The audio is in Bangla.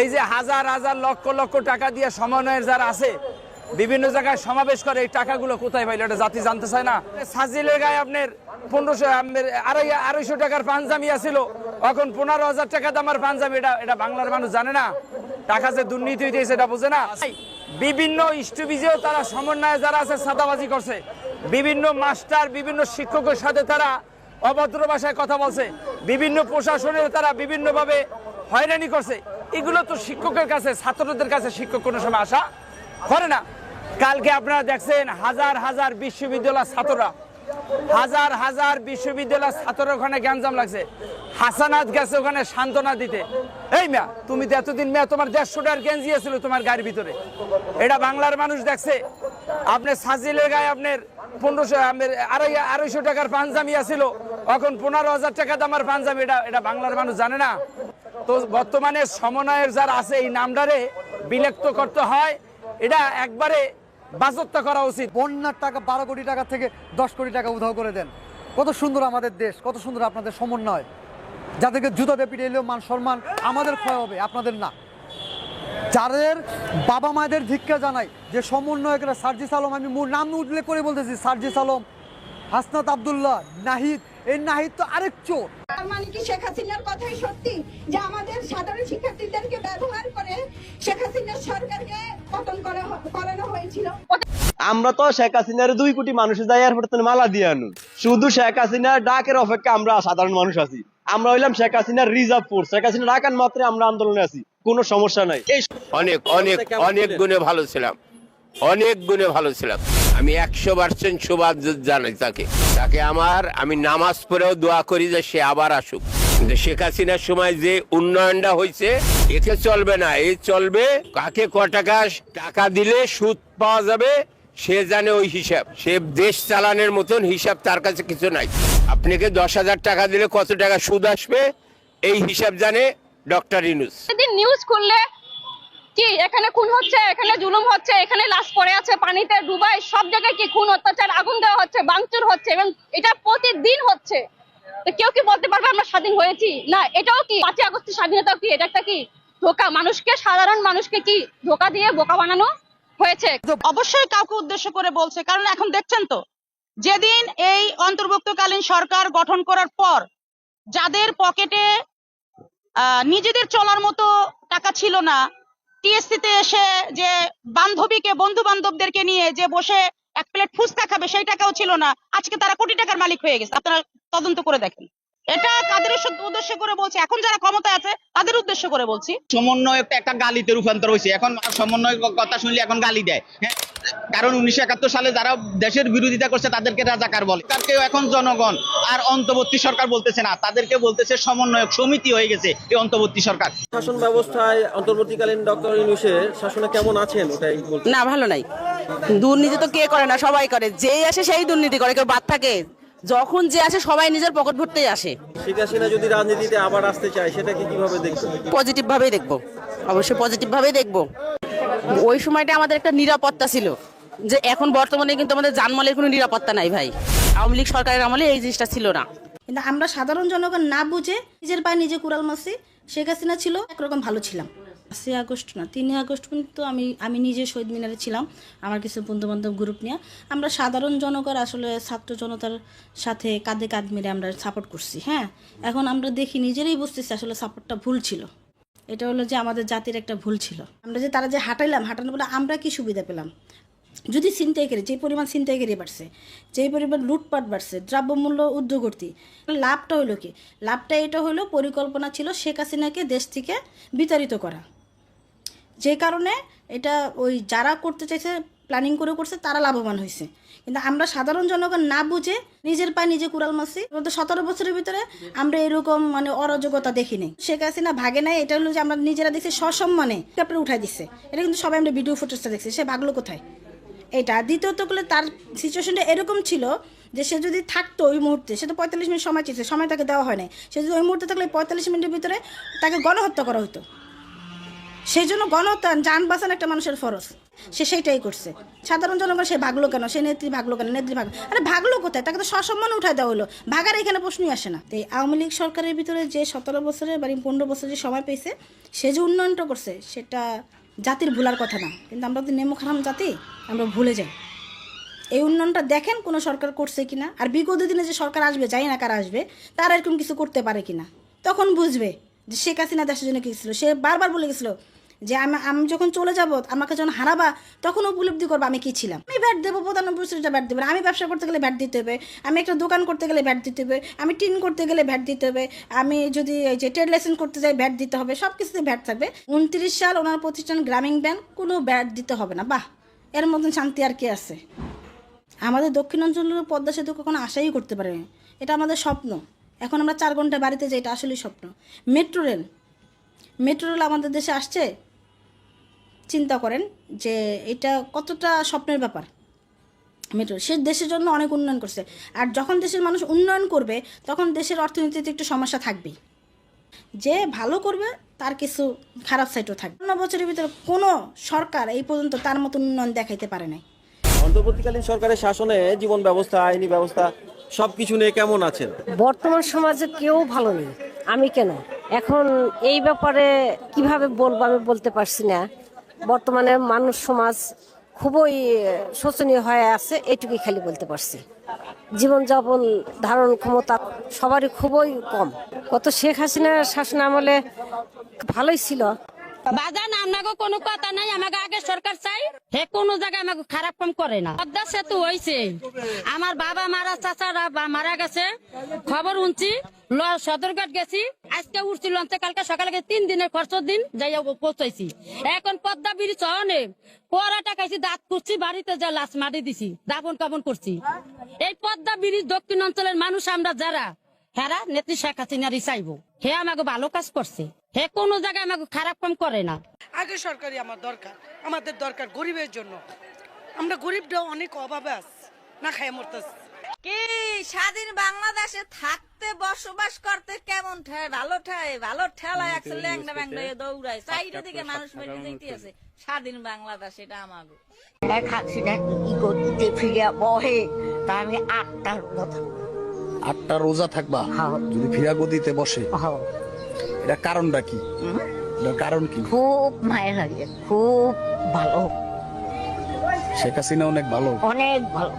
এই যে হাজার হাজার লক্ষ লক্ষ টাকা দিয়ে সমন্বয়ের যারা আছে, বিভিন্ন জায়গায় সমাবেশ করে এই টাকাগুলো কোথায় পাইলো এটা জাতি জানতে চায় না। সাজিলের গায়ে আপনার পনেরোশো আড়াই, আড়াইশো টাকার পাঞ্জামি আছিল, এখন পনেরো হাজার টাকা দামের পাঞ্জামি, এটা এটা বাংলার মানুষ জানে না। টাকা যে দুর্নীতি হইতেছে এটা বোঝে না। বিভিন্ন স্টুবিজেও তারা সমন্বয়ে যারা আছে সাদাবাজি করছে। বিভিন্ন মাস্টার, বিভিন্ন শিক্ষকের সাথে তারা অভদ্র ভাষায় কথা বলছে। বিভিন্ন প্রশাসনের তারা বিভিন্নভাবে হয়রানি করছে। এগুলো তো শিক্ষকের কাছে, ছাত্রদের কাছে শিক্ষক কোনো সময় আশা করে না। কালকে আপনারা দেখছেন হাজার হাজার বিশ্ববিদ্যালয়ের ছাত্ররা, হাজার হাজার বিশ্ববিদ্যালয়ের ছাত্র ওখানে গ্যাঞ্জাম লাগছে। হাসানাত গেছে ওখানে সান্ত্বনা দিতে। এই মিয়া, তুমি তো এতদিন মেয়া, তোমার দেড়শো টাকার গেঞ্জি ছিল তোমার গাড়ির ভিতরে। এটা বাংলার মানুষ দেখছে। আপনার সাজিলের গায়ে আপনার পনেরোশো আড়াই, আড়াইশো টাকার পাঞ্জামি আছিল। এখন পনেরো হাজার টাকা দামের পাঞ্জামি, এটা এটা বাংলার মানুষ জানে না। তো বর্তমানে সমন্বয়ের যার আছে এই নামটারে বিলক্ত করতে হয়। এটা একবারে বাজত্ব করা উচিত। বন্যার টাকা বারো কোটি টাকা থেকে দশ কোটি টাকা উধাও করে দেন। কত সুন্দর আমাদের দেশ, কত সুন্দর আপনাদের সমন্বয়। যাদেরকে জুতাতে পিটে এলেও মান সম্মান আমাদের ক্ষয় হবে, আপনাদের না। যাদের বাবা মায়েদের ধিক্কা জানাই, যে সমন্বয়করা সার্জিস আলম, আমি নাম উল্লেখ করে বলতেছি, সার্জিস আলম, হাসনাত আবদুল্লাহ, নাহিদ এই নাহিদ তো আরেক চোর। তার মানে কি শেখ হাসিনার কথাই সত্যি? যে আমাদের সাধারণ শিক্ষার্থীদেরকে ব্যবহার করে শেখ হাসিনার সরকারকে পতন করা করানো হয়েছিল। আমরা তো শেখ হাসিনার দুই কোটি মানুষের যাই এয়ারপোর্টে মালা দিয়ে আনু। শুধু শেখ হাসিনার ডাকের অপেক্ষা আমরা সাধারণ মানুষ আছি। আমরা হইলাম শেখ হাসিনার রিজার্ভ ফোর্স শেখ হাসিনা ডাকান মাত্রে আমরা আন্দোলনে আছি। কোনো সমস্যা নাই। অনেক অনেক অনেক গুণে ভালো ছিলাম। অনেক গুণে ভালো ছিলাম। আমি একশো পার্সেন্ট সুবাদ জানাই তাকে। তাকে আমার, আমি নামাজ পড়েও দোয়া করি যে সে আবার আসুক। শেখ হাসিনার সময় যে উন্নয়নটা হয়েছে, এতে চলবে না। এ চলবে, কাকে ক টাকা টাকা দিলে সুদ পাওয়া যাবে, সে জানে ওই হিসাব। সে দেশ চালানোর মতন হিসাব তার কাছে কিছু নাই। আপনাকে দশ হাজার টাকা দিলে কত টাকা সুদ আসবে, এই হিসাব জানে ডক্টর ইনুস নিউজ খুললে কি এখানে খুন হচ্ছে, এখানে জুলুম হচ্ছে, এখানে লাশ পড়ে আছে, পানিতে ডুবাই সব জায়গায় কি খুন, অত্যাচার, আগুন দেওয়া হচ্ছে, ভাঙচুর হচ্ছে, এবং এটা প্রতিদিন হচ্ছে। কেউ কি বলতে পারবে আমরা স্বাধীন হয়েছি? না, এটাও কি? পাঁচই আগস্টের স্বাধীনতা কি? এটা একটা কি? ধোকা? মানুষকে, সাধারণ মানুষকে কি ধোকা দিয়ে বোকা বানানো হয়েছে? অবশ্যই কাউকে উদ্দেশ্য করে বলছে, কারণ এখন দেখছেন তো, যেদিন এই অন্তর্ভুক্তকালীন সরকার গঠন করার পর যাদের পকেটে নিজেদের চলার মতো টাকা ছিল না টিএসসিতে এসে যে বান্ধবীকে বন্ধু বান্ধবদেরকে নিয়ে যে বসে এক প্লেট ফুচকা খাবে, সেই টাকাও ছিল না। আজকে তারা কোটি টাকার মালিক হয়ে গেছে। আপনারা তদন্ত করে দেখেন। এটা কাদের উদ্দেশ্য- করে বলছি? এখন যারা ক্ষমতা আছে তাদের উদ্দেশ্য করে বলছি। সমন্বয় একটা গালিতে রূপান্তর হয়েছে। এখন সমন্বয় কথা শুনলে এখন গালি দেয় হ্যাঁ? কারণ উনিশশো একাত্তর সালে যারা দেশের বিরোধিতা করছে তাদেরকে রাজাকার বলে। তাদেরকেও এখন জনগণ আর অন্তর্বর্তী সরকার বলতেছে না। তাদেরকে বলতেছে সমন্বয়ক সমিতি হয়ে গেছে এই অন্তর্বর্তী সরকার। শাসন ব্যবস্থায় অন্তর্বর্তীকালীন ডক্টর ইউনুসের শাসনে কেমন আছেন? ওটাই না ভালো নাই। দুর্নীতি তো কে করে না? সবাই করে। যেই আসে সেই দুর্নীতি করে। কেউ বাদ থাকে? যখন যে আসে সবাই নিজের পকেট ভরতেই আসে। শেখ হাসিনা যদি রাজনীতিতে আবার আসতে চায় সেটাকে কীভাবে দেখবেন পজিটিভ ভাবেই দেখব। অবশ্যই পজিটিভ ভাবেই দেখব। ওই সময়টা আমাদের একটা নিরাপত্তা ছিল যে এখন বর্তমানে কিন্তু আমাদের জানমালের কোনো নিরাপত্তা নাই ভাই। আওয়ামী লীগ সরকারের আমলে এই জিনিসটা ছিল না। কিন্তু আমরা সাধারণ জনগণ না বুঝে নিজের পায়ে নিজে কুড়াল মাসি শেখ হাসিনা ছিল একরকম ভালো ছিলাম। পাঁচই আগস্ট না, তিনই আগস্ট পর্যন্ত আমি আমি নিজে শহীদ মিনারে ছিলাম, আমার কিছু বন্ধু বান্ধব গ্রুপ নিয়ে। আমরা সাধারণ জনগণ আসলে ছাত্র জনতার সাথে কাঁধে কাঁধ মিলে আমরা সাপোর্ট করছি হ্যাঁ? এখন আমরা দেখি নিজেরাই বুঝতেছি আসলে সাপোর্টটা ভুল ছিল। এটা হলো যে আমাদের জাতির একটা ভুল ছিল। আমরা যে, তারা যে হাঁটাইলাম, হাঁটানোর বলে আমরা কি সুবিধা পেলাম? যদি ছিনতাইকারী, যে পরিমাণ ছিনতাইকারী বাড়ছে যেই পরিমাণ লুটপাট বাড়ছে, দ্রব্যমূল্য ঊর্ধ্বগতি, লাভটা হলো কি? লাভটা এটা হলো পরিকল্পনা ছিল শেখ হাসিনাকে দেশ থেকে বিতাড়িত করা। যে কারণে এটা ওই যারা করতে চাইছে প্ল্যানিং করে করছে, তারা লাভবান হয়েছে। কিন্তু আমরা সাধারণ জনগণ না বুঝে নিজের পায়ে নিজে কুড়াল মারছি। গত সতেরো বছরের ভিতরে আমরা এরকম মানে অরাজকতা দেখিনি শেখ হাসিনা ভাগে নাই, এটা হলো যে আমরা নিজেরা দেখছি সসম্মানে তারপরে উঠাই দিচ্ছে এটা কিন্তু সবাই আমরা ভিডিও ফুটেজটা দেখছি, সে ভাগলো কোথায়? এটা। দ্বিতীয়ত করলে তার সিচুয়েশনটা এরকম ছিল যে সে যদি থাকতো ওই মুহূর্তে, সে তো পঁয়তাল্লিশ মিনিট সময় চেয়েছে, সময় তাকে দেওয়া হয় নাই। সে যদি ওই মুহূর্তে থাকলে পঁয়তাল্লিশ মিনিটের ভিতরে তাকে গণহত্যা করা হতো। সেই জন্য গণহত্যা যান বাঁচানো একটা মানুষের ফরজ। সে সেইটাই করছে। সাধারণ জনগণ সে ভাগলো কেন? সে নেত্রী ভাগলো কেন? নেত্রী ভাগ আরে ভাগলো কোথায়? তাকে তো সসম্মান উঠায় দেওয়া হলো। ভাগার এখানে প্রশ্নই আসে না। তো এই আওয়ামী লীগ সরকারের ভিতরে যে সতেরো বছরের বা পনেরো বছরের যে সময় পেয়েছে, সে যে উন্নয়নটা করছে, সেটা জাতির ভুলার কথা না। কিন্তু আমরা তো নেমো খারাম জাতি, আমরা ভুলে যাই। এই উন্নয়নটা দেখেন কোনো সরকার করছে কিনা, আর বিগত দিনে যে সরকার আসবে যাই না কারা আসবে, তারা এরকম কিছু করতে পারে কিনা। তখন বুঝবে যে শেখ হাসিনা দেশের জন্য কী ছিল। সে বারবার বলে গেছিল যে আমি আমি যখন চলে যাব, আমাকে যখন হারাবা, তখন উপলব্ধি করব আমি কি ছিলাম। আমি ব্যাট দেবো প্রধানমন্ত্রী সেটা ব্যাট দেবে আমি ব্যবসা করতে গেলে ব্যাট দিতে হবে। আমি একটা দোকান করতে গেলে ব্যাট দিতে হবে। আমি টিন করতে গেলে ভ্যাট দিতে হবে। আমি যদি এই যে ট্রেড লাইসেন্স করতে যাই ভ্যাট দিতে হবে। সব কিছুতে ভ্যাট থাকবে। উনত্রিশ সাল ওনার প্রতিষ্ঠান গ্রামীণ ব্যাংক, কোনো ব্যাট দিতে হবে না। বাহ! এর মতন শান্তি আর কি আছে? আমাদের দক্ষিণাঞ্চলের পদ্মা সেতু কখনো আশাই করতে পারে এটা আমাদের স্বপ্ন। এখন আমরা চার ঘণ্টা বাড়িতে যাই, এটা আসলেই স্বপ্ন। Metro rail. মেট্রো রেল আমাদের দেশে আসছে। চিন্তা করেন যে এটা কতটা স্বপ্নের ব্যাপার। মেট্রো সে দেশের জন্য অনেক উন্নয়ন করছে। আর যখন দেশের মানুষ উন্নয়ন করবে তখন দেশের অর্থনীতিতে একটু সমস্যা থাকবেই। যে ভালো করবে তার কিছু খারাপ সাইডও থাকবে। পনেরো বছরের ভিতরে কোনো সরকার এই পর্যন্ত তার মতো উন্নয়ন দেখাইতে পারে নাই। অন্তর্বর্তীকালীন সরকারের শাসনে জীবন ব্যবস্থা আইনি ব্যবস্থা সবকিছু নিয়ে কেমন আছেন? বর্তমান সমাজে কেউ ভালো নেই। আমি কেন? এখন এই ব্যাপারে কীভাবে বলব আমি বলতে পারছি না। বর্তমানে মানুষ সমাজ খুবই শোচনীয় হয়ে আছে, এটুকুই খালি বলতে পারছি। জীবনযাপন, ধারণ ক্ষমতা সবারই খুবই কম। কত শেখ হাসিনার শাসন আমলে ভালোই ছিল। বাজান আপনাকে কোনো কথা নাই আমাকে আগে সরকার চাই, হে কোনো জায়গায় আমাকে খারাপ কাম করে না। পদ্মা সেতু হয়েছে আমার বাবা মারা, চাচারা মারা গেছে। খবর উনছি সদরঘাট গেছি। আজকে উঠছি লঞ্চে কালকে সকালে তিন দিনের খরচ দিন যাই পৌঁছাইছি। এখন পদ্মা পরাটা খাইছি দাঁত করছি বাড়িতে যা লাশ মারি দিছি দাপন কাপন করছি। এই পদ্মা ব্রিজ দক্ষিণ অঞ্চলের মানুষ আমরা যারা হেরা নেত্রী শেখ হাসিনারই চাইব হে আমাকে ভালো কাজ করছে হে কোনো জায়গায় আমাকে খারাপ কাম করে না। আগে সরকারি আমার দরকার আমাদের দরকার গরিবের জন্য। আমরা গরিবটা অনেক অভাবে আছি না খায় মরতেছি। কি স্বাধীন বাংলাদেশে থাকতে বসবাস করতে কেমন ঠায় ভালো ঠায় ভালো ঠেলা একশো ল্যাংডা ব্যাংডা দৌড়ায়। চাইটা দিকে মানুষ মেরে যেতে আছে। স্বাধীন বাংলাদেশ এটা আমাগো। এক হাসিনা কি করতে ফিরে বহে। তা আমি আটটার কথা আটটা রোজা থাকবা? হ্যাঁ। যদি ফিরা গদিতে বসে? এটা কারণটা কি? কারণ কি? খুব মায়ের লাগে খুব ভালো। শেখ হাসিনা অনেক ভালো। অনেক ভালো।